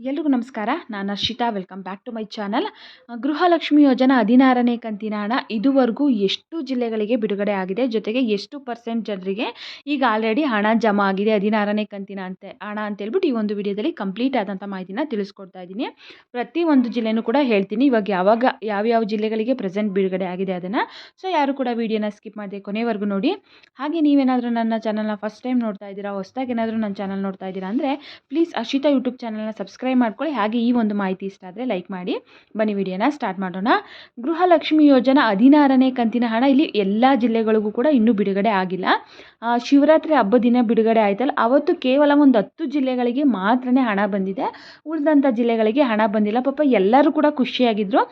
ಎಲ್ರಿಗೂ ನಮಸ್ಕಾರ. ನಾನು Arshita. Welcome back to my channel. Gruhalakshmi Yojana ಹದಿನಾರನೇ ಕಂತಿನ ಹಣ ಇದುವರೆಗೂ ಎಷ್ಟು ಜಿಲ್ಲೆಗಳಿಗೆ ಬಿಡುಗಡೆ ಆಗಿದೆ, ಜೊತೆಗೆ ಎಷ್ಟು ಪರ್ಸೆಂಟ್ ಜನರಿಗೆ ಈಗ ಆಲ್ರೆಡಿ ಹಣ ಜಮಾ ಆಗಿದೆ ಹದಿನಾರನೇ ಕಂತಿನ ಅಂತ, ಹಣ ಅಂತೇಳ್ಬಿಟ್ಟು ಈ ಒಂದು ವಿಡಿಯೋದಲ್ಲಿ ಕಂಪ್ಲೀಟ್ ಆದಂಥ ಮಾಹಿತಿನ ತಿಳಿಸ್ಕೊಡ್ತಾ ಇದ್ದೀನಿ. ಪ್ರತಿ ಒಂದು ಜಿಲ್ಲೆನೂ ಕೂಡ ಹೇಳ್ತೀನಿ. ಇವಾಗ ಯಾವಾಗ, ಯಾವ್ಯಾವ ಜಿಲ್ಲೆಗಳಿಗೆ ಪ್ರೆಸೆಂಟ್ ಬಿಡುಗಡೆ ಆಗಿದೆ ಅದನ್ನು, ಸೊ ಯಾರು ಕೂಡ ವಿಡಿಯೋನ ಸ್ಕಿಪ್ ಮಾಡಿದೆ ಕೊನೆವರೆಗೂ ನೋಡಿ. ಹಾಗೆ ನೀವೇನಾದರೂ ನನ್ನ ಚಾನಲ್ನ ಫಸ್ಟ್ ಟೈಮ್ ನೋಡ್ತಾ ಇದ್ದೀರಾ, ಹೊಸ್ದಾಗಿ ಏನಾದರೂ ನನ್ನ ಚಾನಲ್ ನೋಡ್ತಾ ಇದ್ದೀರಾ ಅಂದರೆ, ಪ್ಲೀಸ್ ಅರ್ಷಿತಾ ಯೂಟ್ಯೂಬ್ ಚಾನಲ್ನ ಸಬ್ಸ್ಕ್ರೈಬ್ ಮಾಡ್ಕೊಳ್ಳಿ. ಹಾಗೆ ಈ ಒಂದು ಮಾಹಿತಿ ಇಷ್ಟ ಆದರೆ ಲೈಕ್ ಮಾಡಿ. ಬನ್ನಿ, ವಿಡಿಯೋನ ಸ್ಟಾರ್ಟ್ ಮಾಡೋಣ. ಗೃಹಲಕ್ಷ್ಮಿ ಯೋಜನಾ ಹದಿನಾರನೇ ಕಂತಿನ ಹಣ ಇಲ್ಲಿ ಎಲ್ಲ ಜಿಲ್ಲೆಗಳಿಗೂ ಕೂಡ ಇನ್ನೂ ಬಿಡುಗಡೆ ಆಗಿಲ್ಲ. ಶಿವರಾತ್ರಿ ಹಬ್ಬ ದಿನ ಬಿಡುಗಡೆ ಆಯ್ತಲ್ಲ. ಅವತ್ತು ಕೇವಲ ಒಂದು ಹತ್ತು ಜಿಲ್ಲೆಗಳಿಗೆ ಮಾತ್ರನೇ ಹಣ ಬಂದಿದೆ. ಉಳಿದಂಥ ಜಿಲ್ಲೆಗಳಿಗೆ ಹಣ ಬಂದಿಲ್ಲ. ಪಾಪ ಎಲ್ಲರೂ ಕೂಡ ಖುಷಿಯಾಗಿದ್ದರು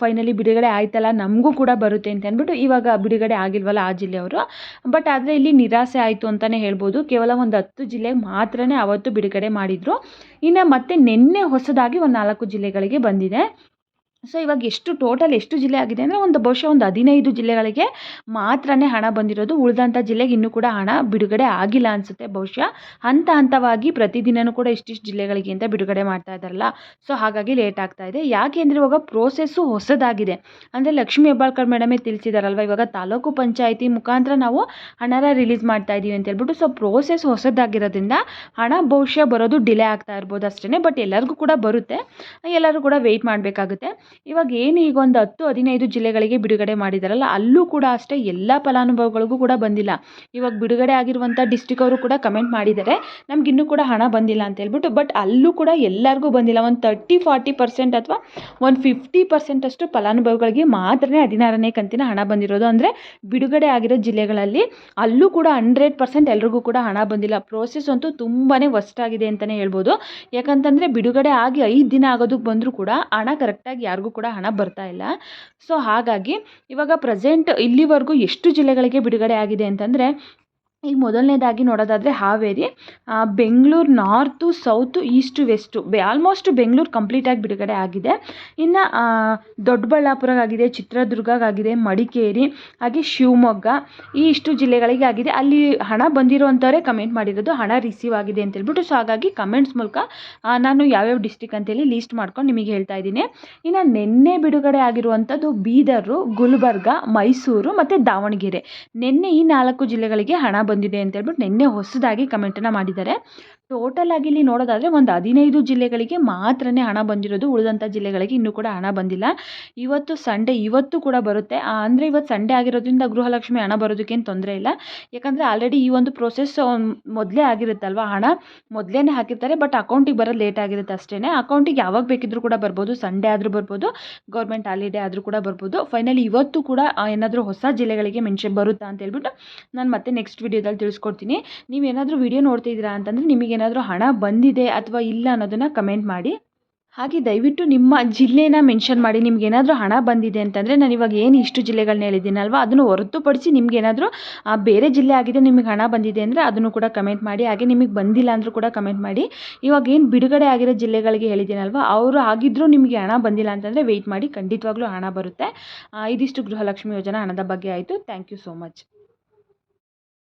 ಫೈನಲಿ ಬಿಡುಗಡೆ ಆಯ್ತಲ್ಲ. ನಮಗೂ ಕೂಡ ಬರುತ್ತೆ ಅಂತ ಅಂದ್ಬಿಟ್ಟು ಇವಾಗ ಬಿಡುಗಡೆ ಆಗಿಲ್ವಲ್ಲ ಆ ಜಿಲ್ಲೆಯವರು. ಬಟ್ ಆದರೆ ಇಲ್ಲಿ ನಿರಾಸೆ ಆಯಿತು ಅಂತಲೇ ಹೇಳ್ಬೋದು. ಕೇವಲ ಒಂದು ಹತ್ತು ಜಿಲ್ಲೆಗೆ ಮಾತ್ರನೇ ಅವತ್ತು ಬಿಡುಗಡೆ ಮಾಡಿದರು. ಇನ್ನು ಮತ್ತೆ ನಿನ್ನೆ ಹೊಸದಾಗಿ ಒಂದು ನಾಲ್ಕು ಜಿಲ್ಲೆಗಳಿಗೆ ಬಂದಿದೆ. ಸೊ ಇವಾಗ ಎಷ್ಟು ಟೋಟಲ್ ಎಷ್ಟು ಜಿಲ್ಲೆ ಆಗಿದೆ ಅಂದರೆ ಒಂದು ಬಹುಶಃ ಒಂದು ಹದಿನೈದು ಜಿಲ್ಲೆಗಳಿಗೆ ಮಾತ್ರನೇ ಹಣ ಬಂದಿರೋದು. ಉಳಿದಂಥ ಜಿಲ್ಲೆಗೆ ಇನ್ನೂ ಕೂಡ ಹಣ ಬಿಡುಗಡೆ ಆಗಿಲ್ಲ ಅನಿಸುತ್ತೆ. ಬಹುಶಃ ಹಂತ ಹಂತವಾಗಿ ಪ್ರತಿದಿನವೂ ಕೂಡ ಇಷ್ಟಿಷ್ಟು ಜಿಲ್ಲೆಗಳಿಗೆ ಅಂತ ಬಿಡುಗಡೆ ಮಾಡ್ತಾ ಇದ್ದಾರಲ್ಲ. ಸೊ ಹಾಗಾಗಿ ಲೇಟ್ ಆಗ್ತಾ ಇದೆ. ಯಾಕೆ ಅಂದರೆ ಇವಾಗ ಪ್ರೋಸೆಸ್ಸು ಹೊಸದಾಗಿದೆ. ಅಂದರೆ ಲಕ್ಷ್ಮೀ ಹೆಬ್ಬಾಳ್ಕರ್ ಮೇಡಮೇ ತಿಳಿಸಿದಾರಲ್ವ? ಇವಾಗ ತಾಲೂಕು ಪಂಚಾಯಿತಿ ಮುಖಾಂತರ ನಾವು ಹಣನ ರಿಲೀಸ್ ಮಾಡ್ತಾ ಇದ್ದೀವಿ ಅಂತ ಹೇಳ್ಬಿಟ್ಟು ಸೊ ಪ್ರೋಸೆಸ್ ಹೊಸದಾಗಿರೋದ್ರಿಂದ ಹಣ ಬಹುಶಃ ಬರೋದು ಡಿಲೇ ಆಗ್ತಾ ಇರ್ಬೋದು ಅಷ್ಟೇ ಬಟ್ ಎಲ್ಲರಿಗೂ ಕೂಡ ಬರುತ್ತೆ. ಎಲ್ಲರೂ ಕೂಡ ವೆಯ್ಟ್ ಮಾಡಬೇಕಾಗುತ್ತೆ. ಇವಾಗ ಏನು ಈಗ ಒಂದು ಹತ್ತು, ಹದಿನೈದು ಜಿಲ್ಲೆಗಳಿಗೆ ಬಿಡುಗಡೆ ಮಾಡಿದಾರಲ್ಲ, ಅಲ್ಲೂ ಕೂಡ ಅಷ್ಟೇ ಎಲ್ಲ ಫಲಾನುಭವಿಗಳಿಗೂ ಕೂಡ ಬಂದಿಲ್ಲ. ಇವಾಗ ಬಿಡುಗಡೆ ಆಗಿರುವಂಥ ಡಿಸ್ಟಿಕ್ ಅವರು ಕೂಡ ಕಮೆಂಟ್ ಮಾಡಿದ್ದಾರೆ. ನಮ್ಗೆ ಇನ್ನೂ ಕೂಡ ಹಣ ಬಂದಿಲ್ಲ ಅಂತ ಹೇಳ್ಬಿಟ್ಟು ಬಟ್ ಅಲ್ಲೂ ಕೂಡ ಎಲ್ಲರಿಗೂ ಬಂದಿಲ್ಲ. ಒಂದು ತರ್ಟಿ ಫಾರ್ಟಿ ಪರ್ಸೆಂಟ್ ಅಥವಾ ಒಂದು ಫಿಫ್ಟಿ ಪರ್ಸೆಂಟ್ ಅಷ್ಟು ಫಲಾನುಭವಿಗಳಿಗೆ ಮಾತ್ರನೇ ಹದಿನಾರನೇ ಕಂತಿನ ಹಣ ಬಂದಿರೋದು. ಅಂದರೆ ಬಿಡುಗಡೆ ಆಗಿರೋ ಜಿಲ್ಲೆಗಳಲ್ಲಿ ಅಲ್ಲೂ ಕೂಡ ಹಂಡ್ರೆಡ್ ಪರ್ಸೆಂಟ್ ಎಲ್ರಿಗೂ ಕೂಡ ಹಣ ಬಂದಿಲ್ಲ. ಪ್ರೋಸೆಸ್ ಅಂತೂ ತುಂಬಾ ವರ್ಸ್ಟ್ ಆಗಿದೆ ಅಂತಲೇ ಹೇಳ್ಬೋದು. ಯಾಕಂತಂದರೆ ಬಿಡುಗಡೆ ಆಗಿ ಐದು ದಿನ ಆಗೋದಕ್ಕೆ ಬಂದರೂ ಕೂಡ ಹಣ ಕರೆಕ್ಟಾಗಿ ಯಾರಿಗೂ ಕೂಡ ಹಣ ಬರ್ತಾ ಇಲ್ಲ. ಸೊ ಹಾಗಾಗಿ ಇವಾಗ ಪ್ರೆಸೆಂಟ್ ಇಲ್ಲಿವರೆಗೂ ಎಷ್ಟು ಜಿಲ್ಲೆಗಳಿಗೆ ಬಿಡುಗಡೆ ಆಗಿದೆ ಅಂತಂದರೆ ಈಗ ಮೊದಲನೇದಾಗಿ ನೋಡೋದಾದರೆ Haveri Bengaluru north, south, east, west, ಬೆ, ಆಲ್ಮೋಸ್ಟ್ ಬೆಂಗಳೂರು ಕಂಪ್ಲೀಟಾಗಿ ಬಿಡುಗಡೆ ಆಗಿದೆ. ಇನ್ನು ದೊಡ್ಡಬಳ್ಳಾಪುರಗಾಗಿದೆ ಚಿತ್ರದುರ್ಗಗಾಗಿದೆ, ಮಡಿಕೇರಿ, ಹಾಗೆ ಶಿವಮೊಗ್ಗ, ಈ ಇಷ್ಟು ಜಿಲ್ಲೆಗಳಿಗೆ ಆಗಿದೆ. ಅಲ್ಲಿ ಹಣ ಬಂದಿರುವಂಥವರೇ ಕಮೆಂಟ್ ಮಾಡಿರೋದು ಹಣ ರಿಸೀವ್ ಆಗಿದೆ ಅಂತ ಹೇಳ್ಬಿಟ್ಟು ಸೊ ಹಾಗಾಗಿ ಕಮೆಂಟ್ಸ್ ಮೂಲಕ ನಾನು ಯಾವ್ಯಾವ ಡಿಸ್ಟಿಕ್ ಅಂತೇಳಿ ಲೀಸ್ಟ್ ಮಾಡ್ಕೊಂಡು ನಿಮಗೆ ಹೇಳ್ತಾ ಇದ್ದೀನಿ. ಇನ್ನು ನಿನ್ನೆ ಬಿಡುಗಡೆ ಆಗಿರುವಂಥದ್ದು ಬೀದರು ಗುಲ್ಬರ್ಗ, ಮೈಸೂರು ಮತ್ತು ದಾವಣಗೆರೆ. ನಿನ್ನೆ ಈ ನಾಲ್ಕು ಜಿಲ್ಲೆಗಳಿಗೆ ಹಣ ಬಂದಿದೆ ಅಂತ ಹೇಳ್ಬಿಟ್ಟು ನಿನ್ನೆ ಹೊಸದಾಗಿ ಕಮೆಂಟನ್ನು ಮಾಡಿದ್ದಾರೆ. ಟೋಟಲ್ ಆಗಿ ಇಲ್ಲಿ ನೋಡೋದಾದರೆ ಒಂದು ಹದಿನೈದು ಜಿಲ್ಲೆಗಳಿಗೆ ಮಾತ್ರನೇ ಹಣ ಬಂದಿರೋದು. ಉಳಿದಂಥ ಜಿಲ್ಲೆಗಳಿಗೆ ಇನ್ನೂ ಕೂಡ ಹಣ ಬಂದಿಲ್ಲ. ಇವತ್ತು ಸಂಡೇ ಇವತ್ತು ಕೂಡ ಬರುತ್ತೆ. ಅಂದರೆ ಇವತ್ತು ಸಂಡೇ ಆಗಿರೋದ್ರಿಂದ ಗೃಹಲಕ್ಷ್ಮಿ ಹಣ ಬರೋದಕ್ಕೇನು ತೊಂದರೆ ಇಲ್ಲ. ಯಾಕಂದರೆ ಆಲ್ರೆಡಿ ಈ ಒಂದು ಪ್ರೋಸೆಸ್ ಮೊದಲೇ ಆಗಿರುತ್ತಲ್ವ? ಹಣ ಮೊದಲೇ ಹಾಕಿರ್ತಾರೆ ಬಟ್ ಅಕೌಂಟಿಗೆ ಬರೋದು ಲೇಟ್ ಆಗಿರುತ್ತೆ ಅಷ್ಟೇ ಅಕೌಂಟಿಗೆ ಯಾವಾಗ ಬೇಕಿದ್ರೂ ಕೂಡ ಬರ್ಬೋದು. ಸಂಡೇ ಆದರೂ ಬರ್ಬೋದು. ಗೌರ್ಮೆಂಟ್ ಹಾಲಿಡೇ ಆದರೂ ಕೂಡ ಬರ್ಬೋದು. ಫೈನಲಿ ಇವತ್ತು ಕೂಡ ಏನಾದರೂ ಹೊಸ ಜಿಲ್ಲೆಗಳಿಗೆ ಮೆನ್ಷನ್ ಬರುತ್ತಾ ಅಂತ ಹೇಳ್ಬಿಟ್ಟು ನಾನು ಮತ್ತೆ ನೆಕ್ಸ್ಟ್ ವಿಡಿಯೋದಲ್ಲಿ ತಿಳಿಸ್ಕೊಡ್ತೀನಿ. ನೀವೇನಾದರೂ ವಿಡಿಯೋ ನೋಡ್ತಿದ್ದೀರಾ ಅಂತಂದರೆ ನಿಮಗೇನಾದರೂ ಹಣ ಬಂದಿದೆ ಅಥವಾ ಇಲ್ಲ ಅನ್ನೋದನ್ನು ಕಮೆಂಟ್ ಮಾಡಿ. ಹಾಗೆ ದಯವಿಟ್ಟು ನಿಮ್ಮ ಜಿಲ್ಲೆನ ಮೆನ್ಷನ್ ಮಾಡಿ. ನಿಮ್ಗೆ ಏನಾದರೂ ಹಣ ಬಂದಿದೆ ಅಂತಂದರೆ ನಾನು ಇವಾಗ ಏನು ಇಷ್ಟು ಜಿಲ್ಲೆಗಳನ್ನ ಹೇಳಿದ್ದೀನಲ್ವ? ಅದನ್ನು ಹೊರತುಪಡಿಸಿ ನಿಮ್ಗೆ ಏನಾದರೂ ಬೇರೆ ಜಿಲ್ಲೆ ಆಗಿದೆ ನಿಮಗೆ ಹಣ ಬಂದಿದೆ ಅಂದರೆ ಅದನ್ನು ಕೂಡ ಕಮೆಂಟ್ ಮಾಡಿ. ಹಾಗೆ ನಿಮಗೆ ಬಂದಿಲ್ಲ ಅಂದರೂ ಕೂಡ ಕಮೆಂಟ್ ಮಾಡಿ. ಇವಾಗ ಏನು ಬಿಡುಗಡೆ ಆಗಿರೋ ಜಿಲ್ಲೆಗಳಿಗೆ ಹೇಳಿದ್ದೀನಲ್ವ? ಅವರು ಆಗಿದ್ದರೂ ನಿಮಗೆ ಹಣ ಬಂದಿಲ್ಲ ಅಂತಂದರೆ ವೆಯ್ಟ್ ಮಾಡಿ. ಖಂಡಿತವಾಗ್ಲೂ ಹಣ ಬರುತ್ತೆ. ಆ, ಇದಿಷ್ಟು ಗೃಹಲಕ್ಷ್ಮಿ ಯೋಜನಾ ಹಣದ ಬಗ್ಗೆ ಆಯಿತು. Thank you so much